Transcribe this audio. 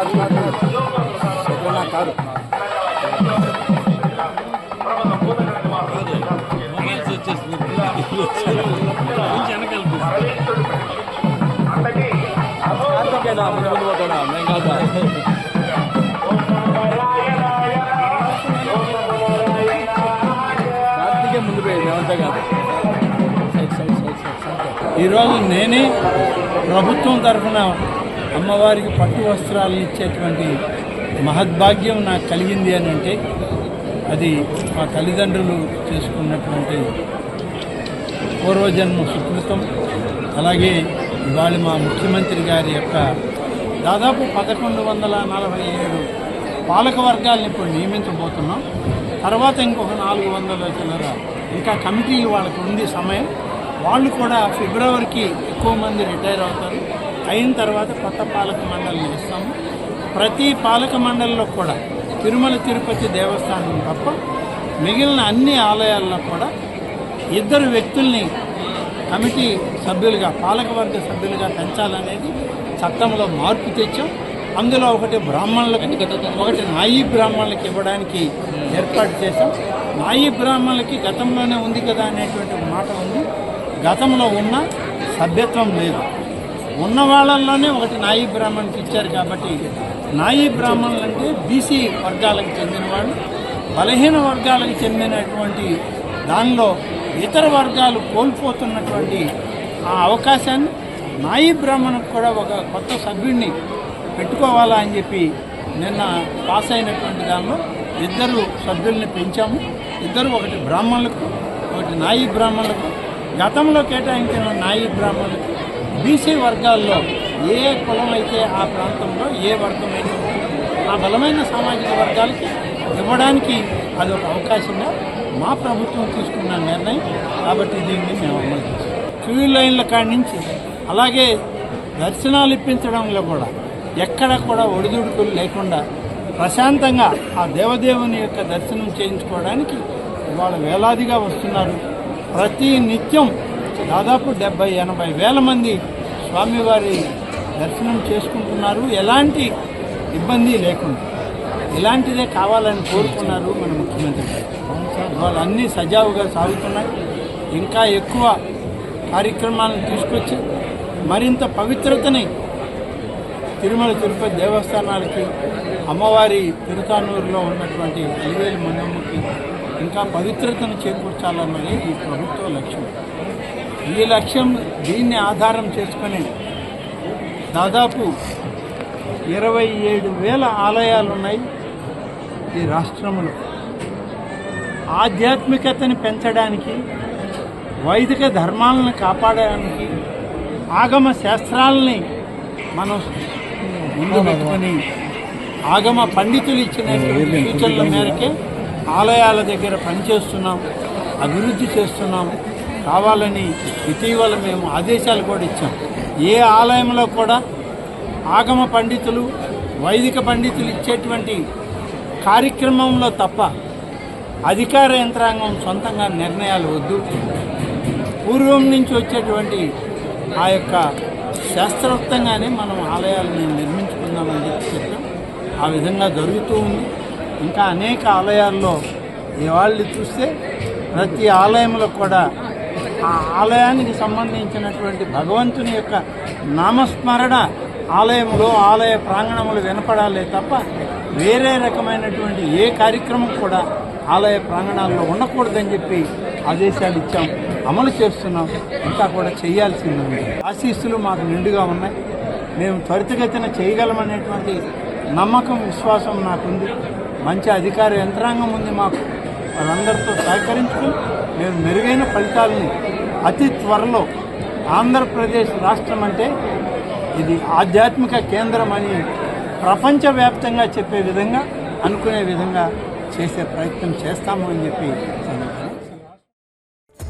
కాదు. కాదు కాదు. కాదు ముందు ముందు మేము కాదా. ముందు పోయేది మేమంతా కాదు ఈరోజు నేనే ప్రభుత్వం తరఫున అమ్మవారికి పట్టు వస్త్రాలు ఇచ్చేటువంటి మహద్భాగ్యం నాకు కలిగింది అని అంటే అది మా తల్లిదండ్రులు చేసుకున్నటువంటి పూర్వజన్మ సుకృతం. అలాగే ఇవాళ మా ముఖ్యమంత్రి గారి యొక్క దాదాపు పదకొండు వందల నలభై ఏడు పాలక వర్గాలను ఇప్పుడు నియమించబోతున్నాం. తర్వాత ఇంకొక నాలుగు వందల చిల్లర ఇంకా కమిటీలు వాళ్ళకి ఉంది సమయం. వాళ్ళు కూడా ఫిబ్రవరికి ఎక్కువ మంది రిటైర్ అవుతారు. అయిన తర్వాత కొత్త పాలక మండలిని ఇస్తాము. ప్రతి పాలక మండలిలో కూడా తిరుమల తిరుపతి దేవస్థానం తప్ప మిగిలిన అన్ని ఆలయాల్లో కూడా ఇద్దరు వ్యక్తుల్ని కమిటీ సభ్యులుగా పాలకవర్గ సభ్యులుగా పెంచాలనేది చట్టంలో మార్పు తెచ్చాం. అందులో ఒకటి బ్రాహ్మణులకు ఒకటి నాయి బ్రాహ్మణులకు ఇవ్వడానికి ఏర్పాటు చేశాం. నాయి బ్రాహ్మణులకి గతంలోనే ఉంది కదా అనేటువంటి మాట ఉంది. గతంలో ఉన్న సభ్యత్వం లేదు. ఉన్న వాళ్ళల్లోనే ఒకటి నాయి బ్రాహ్మణ్కి ఇచ్చారు కాబట్టి నాయి బ్రాహ్మణులు అంటే బీసీ వర్గాలకు చెందిన వాళ్ళు బలహీన వర్గాలకు చెందినటువంటి దానిలో ఇతర వర్గాలు కోల్పోతున్నటువంటి ఆ అవకాశాన్ని నాయి బ్రాహ్మణకు కూడా ఒక కొత్త సభ్యుడిని పెట్టుకోవాలా అని చెప్పి నిన్న పాస్ అయినటువంటి దానిలో ఇద్దరు సభ్యుల్ని పెంచాము. ఇద్దరు ఒకటి బ్రాహ్మణులకు ఒకటి నాయి బ్రాహ్మణులకు గతంలో కేటాయించిన నాయి బ్రాహ్మణులకు బీసీ వర్గాల్లో ఏ కులం అయితే ఆ ప్రాంతంలో ఏ వర్గం అయితే ఆ బలమైన సామాజిక వర్గాలకి ఇవ్వడానికి అది ఒక అవకాశంగా మా ప్రభుత్వం తీసుకున్న నిర్ణయం కాబట్టి దీన్ని మేము అమలు చేసాం క్యూ లైన్ల కాడి నుంచి అలాగే దర్శనాలు ఇప్పించడంలో కూడా ఎక్కడ కూడా ఒడిదుడుకులు లేకుండా ప్రశాంతంగా ఆ దేవదేవుని యొక్క దర్శనం చేయించుకోవడానికి ఇవాళ వేలాదిగా వస్తున్నారు. ప్రతి నిత్యం దాదాపు డెబ్బై ఎనభై వేల మంది స్వామివారి దర్శనం చేసుకుంటున్నారు. ఎలాంటి ఇబ్బంది లేకుండా. ఇలాంటిదే కావాలని కోరుకున్నారు మన ముఖ్యమంత్రి గారు. అన్నీ సజావుగా సాగుతున్నాయి. ఇంకా ఎక్కువ కార్యక్రమాలను తీసుకొచ్చి మరింత పవిత్రతని తిరుమల తిరుపతి దేవస్థానాలకి అమ్మవారి తిరుతానూరులో ఉన్నటువంటి అలివేలు మంగమ్మకి ఇంకా పవిత్రతను చేకూర్చాలన్నది ఈ ప్రభుత్వ లక్ష్యం. ఈ లక్ష్యం దీన్ని ఆధారం చేసుకుని దాదాపు ఇరవై ఏడు వేల ఆలయాలు ఉన్నాయి ఈ రాష్ట్రంలో ఆధ్యాత్మికతని పెంచడానికి వైదిక ధర్మాలను కాపాడడానికి ఆగమ శాస్త్రాలని మనం ముందు పెట్టుకొని ఆగమ పండితులు ఇచ్చిన సూచనల మేరకే ఆలయాల దగ్గర పనిచేస్తున్నాం అభివృద్ధి చేస్తున్నాం. కావాలని ఇటీవల మేము ఆదేశాలు కూడా ఇచ్చాం. ఏ ఆలయంలో కూడా ఆగమ పండితులు వైదిక పండితులు ఇచ్చేటువంటి కార్యక్రమంలో తప్ప అధికార యంత్రాంగం సొంతంగా నిర్ణయాలు వద్దు. పూర్వం నుంచి వచ్చేటువంటి ఆ యొక్క శాస్త్రోక్తంగానే మనం ఆలయాలను నిర్మించుకుందామని చెప్పి చెప్పాం. ఆ విధంగా జరుగుతూ ఉంది. ఇంకా అనేక ఆలయాల్లో ఇవాళ్ళు చూస్తే ప్రతి ఆలయంలో కూడా ఆ ఆలయానికి సంబంధించినటువంటి భగవంతుని యొక్క నామస్మరణ ఆలయంలో ఆలయ ప్రాంగణములు వినపడాలే తప్ప వేరే రకమైనటువంటి ఏ కార్యక్రమం కూడా ఆలయ ప్రాంగణాల్లో ఉండకూడదని చెప్పి ఆదేశాలు ఇచ్చాం. అమలు చేస్తున్నాం. ఇంకా కూడా చేయాల్సింది. ఉంది ఆశీస్సులు మాకు నిండుగా ఉన్నాయి. మేము త్వరితగతిన చేయగలమనేటువంటి నమ్మకం విశ్వాసం నాకుంది. మంచి అధికార యంత్రాంగం ఉంది మాకు. వాళ్ళందరితో సహకరించుకుని మేము మెరుగైన ఫలితాలని అతి త్వరలో ఆంధ్రప్రదేశ్ రాష్ట్రం అంటే ఇది ఆధ్యాత్మిక కేంద్రం అని ప్రపంచవ్యాప్తంగా చెప్పే విధంగా అనుకునే విధంగా చేసే ప్రయత్నం చేస్తాము అని చెప్పి